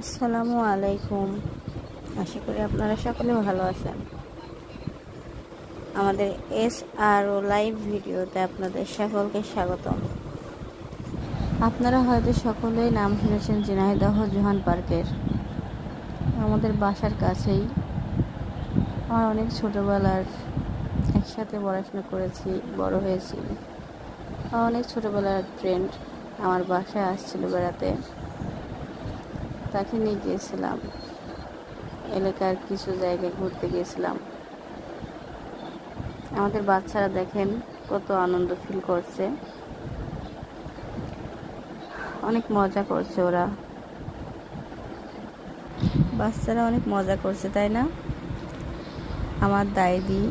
আসসালামু আলাইকুম। আশা করি আপনারা সকলে ভালো আছেন। আমাদের এস আর ও লাইভ ভিডিওতে আপনাদের সকলকে স্বাগতম। আপনারা হয়তো সকলেই নাম শুনেছেন ঝিনাইদহ জোহান পার্কের। আমাদের বাসার কাছেই। আমার অনেক ছোটোবেলার একসাথে পড়াশোনা করেছি, বড় হয়েছি। অনেক ছোটোবেলার ফ্রেন্ড আমার বাসায় আসছিল বেড়াতে। তাকে নিয়ে গিয়েছিলাম। এলাকার কিছু জায়গায় ঘুরতে গিয়েছিলাম। আমাদের বাচ্চারা দেখেন কত আনন্দ ফিল করছে। অনেক মজা করছে ওরা। বাচ্চারা অনেক মজা করছে, তাই না? আমার দাইদি,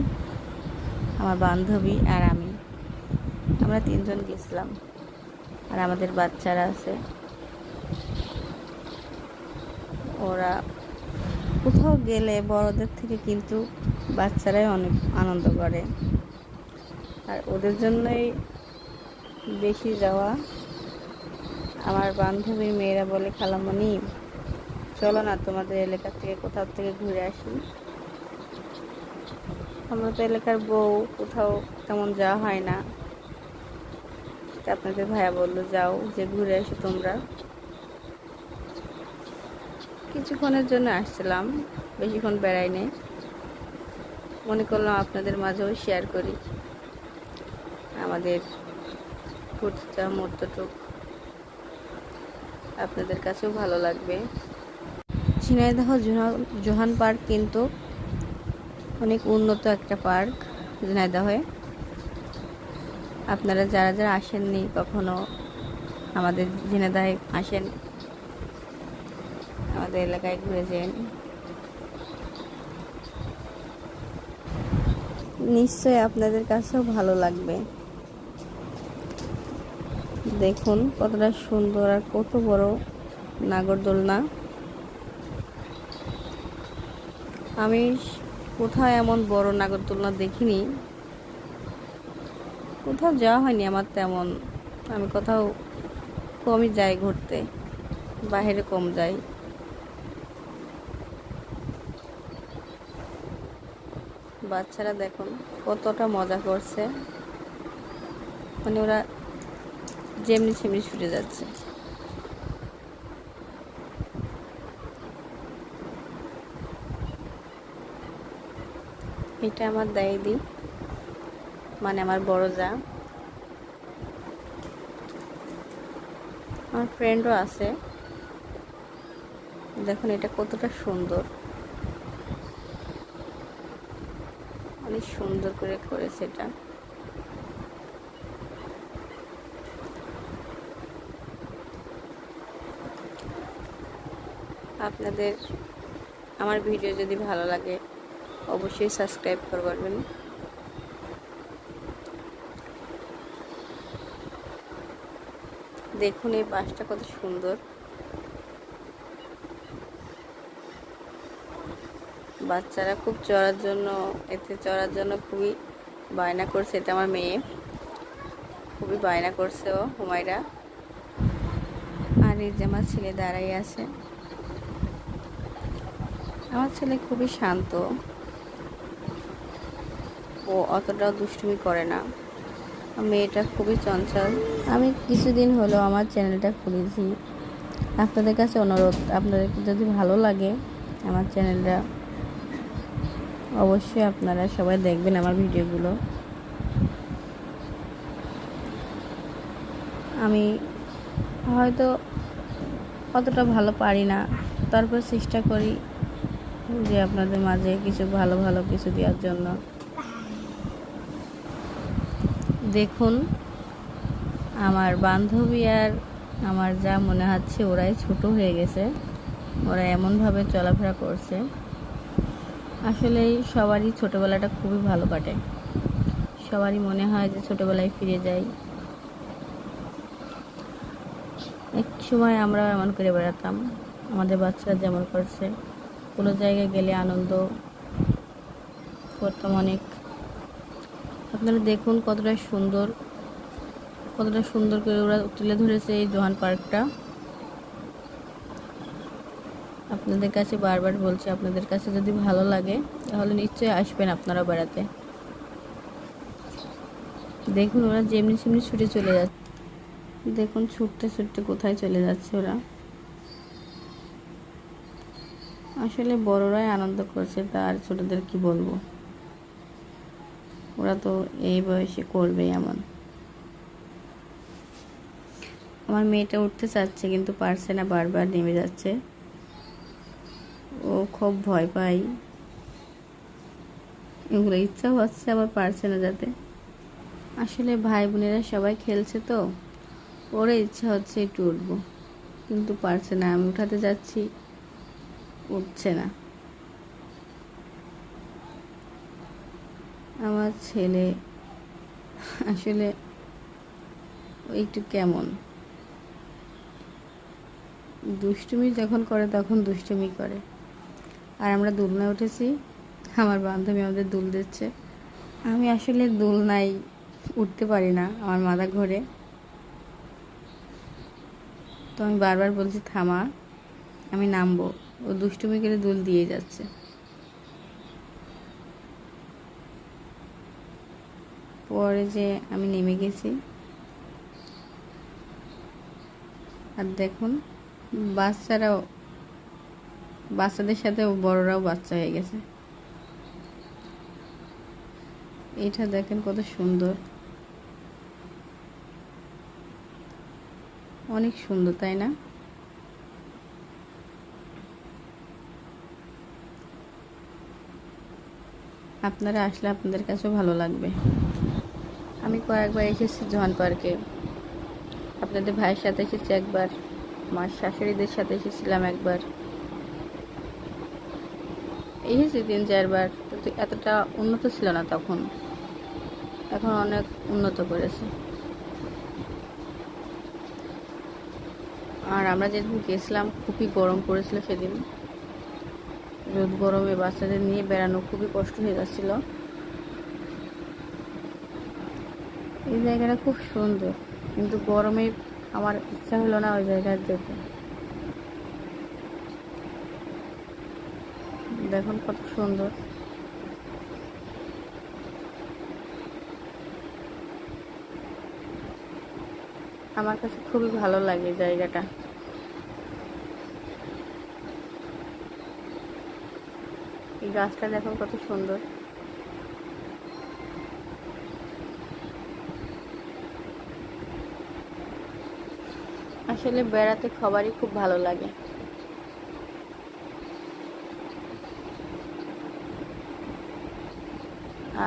আমার বান্ধবী আর আমি। আমরা তিনজন গেছিলাম। আর আমাদের বাচ্চারা আছে। ওরা কোথাও গেলে বড়দের থেকে কিন্তু বাচ্চারাই অনেক আনন্দ করে। আর ওদের জন্যই বেশি যাওয়া। আমার বান্ধবীর মেয়েরা বলে, খালামণি, চলো না তোমাদের এলাকা থেকে, কোথাও থেকে ঘুরে আসি। আমরা তো এলাকার বউ, কোথাও তেমন যাওয়া হয় না। আপনাদের ভাইয়া বলল, যাও, যে ঘুরে আসি তোমরা। কিছুক্ষণের জন্য আসছিলাম, বেশিক্ষণ বেড়াইনি। মনে করলাম আপনাদের মাঝেও শেয়ার করি। আমাদের ফুটটা মুহূর্তটুক আপনাদের কাছেও ভালো লাগবে। ঝিনাইদহ জোহা- জোহান পার্ক কিন্তু অনেক উন্নত একটা পার্ক ঝিনাইদহে। আপনারা যারা যারা আসেননি কখনো আমাদের ঝিনাইদহে আসেন আমাদের এলাকায় ঘুরে যান নিশ্চয় আপনাদের কাছেও ভালো লাগবে। দেখুন, কতটা সুন্দর আর কত বড় নাগরদোলনা। আমি কোথাও এমন বড় নাগরদোলনা দেখিনি। কোথাও যাওয়া হয়নি আমার তেমন। আমি কোথাও কমই যাই ঘুরতে, বাইরে কম যাই। বাচ্চারা দেখুন, কতটা মজা করছে। মানে ওরা যেমনি সেমনি ছুটে যাচ্ছে। এটা আমার দাইদি মানে আমার বড় যা। আমার ফ্রেন্ডও আছে। দেখুন এটা কতটা সুন্দর। অনেক সুন্দর করে করেছে এটা। আপনাদের আমার ভিডিও যদি ভালো লাগে, অবশ্যই সাবস্ক্রাইব করবেন। দেখুন এই বাসটা কত সুন্দর। বাচ্চারা খুব চড়ার জন্য, এতে চড়ার জন্য খুবই বায়না করছে। এটা আমার মেয়ে। খুবই বায়না করছে ও, হুমায়রা। আর এই যে আমার ছেলে দাঁড়াই আছে। আমার ছেলে খুবই শান্ত। ও অতটাও দুষ্টুমি করে না। মেয়েটা খুবই চঞ্চল। আমি কিছুদিন হলো আমার চ্যানেলটা খুলেছি। আপনাদের কাছে অনুরোধ, আপনাদের যদি ভালো লাগে আমার চ্যানেলটা অবশ্যই আপনারা সবাই দেখবেন আমার ভিডিওগুলো। আমি হয়তো অতটা ভালো পারি না। তারপর চেষ্টা করি যে আপনাদের মাঝে কিছু ভালো ভালো কিছু দেওয়ার জন্য। দেখুন, আমার বান্ধবী আর আমার যা মনে হচ্ছে ওরাই ছোট হয়ে গেছে। ওরা এমনভাবে চলাফেরা করছে। আসলেই সবারই ছোটোবেলাটা খুবই ভালো কাটে। সবারই মনে হয় যে ছোটোবেলায় ফিরে যাই। এক সময় আমরা এমন করে বেড়াতাম, আমাদের বাচ্চারা যেমন করছে। কোনো জায়গায় গেলে আনন্দ করতাম অনেক। আপনারা দেখুন কতটা সুন্দর কতটা সুন্দর করে ওরা তুলে ধরেছে এই জোহান পার্কটা। আপনাদের কাছে বারবার বলছি, আপনাদের কাছে যদি ভালো লাগে, তাহলে নিশ্চয়ই আসবেন আপনারা বেড়াতে। দেখুন, ওরা যেমনি সেমনি ছুটে চলে যাচ্ছে। দেখুন, ছুটতে ছুটতে কোথায় চলে যাচ্ছে ওরা। আসলে বড়রাই আনন্দ করছে তার ছোটদের কি বলব? ওরা তো এই বয়সে করবে এমন। আমার মেয়েটা উঠতে চাচ্ছে, কিন্তু পারছে না, বারবার নেমে যাচ্ছে। খুব ভয় পাই। এগুলো ইচ্ছা হচ্ছে, আবার পারছে না যাতে। আসলে ভাই বোনেরা সবাই খেলছে তো ওরা ইচ্ছা হচ্ছে একটু উঠবো। কিন্তু পারছে না, আমি উঠাতে যাচ্ছি, উঠছে না। আমার ছেলে আসলে একটু কেমন? দুষ্টুমি যখন করে, তখন দুষ্টুমি করে। আর আমরা দুলনায় উঠেছি। আমার বান্ধবী আমাদের দুল দিচ্ছে। আমি আসলে দুলনায় উঠতে পারি না আমার মাথা ঘরে। তো আমি বারবার বলছি, থামা, আমি নামবো। ও দুষ্টুমি করে দুল দিয়ে যাচ্ছে। পরে যে আমি নেমে গেছি। আর দেখুন বাচ্চারাও বাচ্চাদের সাথে বড়রাও বাচ্চা হয়ে গেছে। এটা দেখেন কত সুন্দর। অনেক সুন্দর, তাই না? আপনারা আসলে আপনাদের কাছেও ভালো লাগবে। আমি কয়েকবার এসেছি জোহান পার্কে। আপনাদের ভাইয়ের সাথে এসেছি একবার আমার শাশুড়িদের সাথে এসেছিলাম একবার। এসেছি তিন চারবার কিন্তু এতটা উন্নত ছিল না তখন। এখন অনেক উন্নত করেছে। আর আমরা যেদিন গেছিলাম, খুবই গরম পড়েছিল সেদিন। রোদ গরমে বাচ্চাদের নিয়ে বেড়ানো খুবই কষ্ট হয়ে যাচ্ছিল। এই জায়গাটা খুব সুন্দর, কিন্তু গরমে আমার ইচ্ছা হলো না ওই জায়গায় যেতে। দেখুন কত সুন্দর। আমার কাছে খুবই ভালো লাগে জায়গাটা। এই গাছটা দেখুন কত সুন্দর। আসলে বেড়াতে সবারই খুব ভালো লাগে।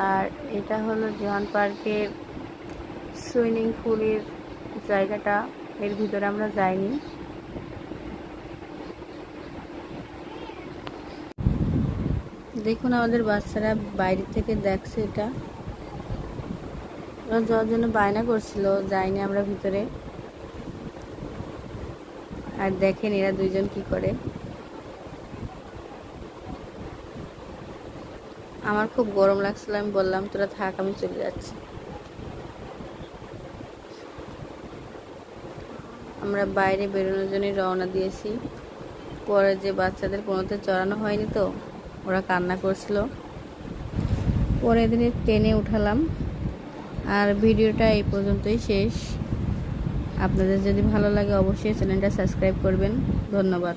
আর এটা হলো জোহান পার্কের সুইমিং পুলের জায়গাটা। এর ভিতরে আমরা যাইনি। দেখুন আমাদের বাচ্চারা বাইরে থেকে দেখছে এটা। ওরা যাওয়ার জন্য বায়না করছিল যাইনি আমরা ভিতরে। আর দেখেন এরা দুইজন কি করে। আমার খুব গরম লাগছিল, আমি বললাম, তোরা থাক, আমি চলে যাচ্ছি। আমরা বাইরে বেরোনোর জন্য রওনা দিয়েছি। পরে যে বাচ্চাদের কোনোতে চড়ানো হয়নি তো, ওরা কান্না করছিল। পরে দিনে টেনে উঠালাম। আর ভিডিওটা এই পর্যন্তই শেষ। আপনাদের যদি ভালো লাগে, অবশ্যই চ্যানেলটা সাবস্ক্রাইব করবেন। ধন্যবাদ।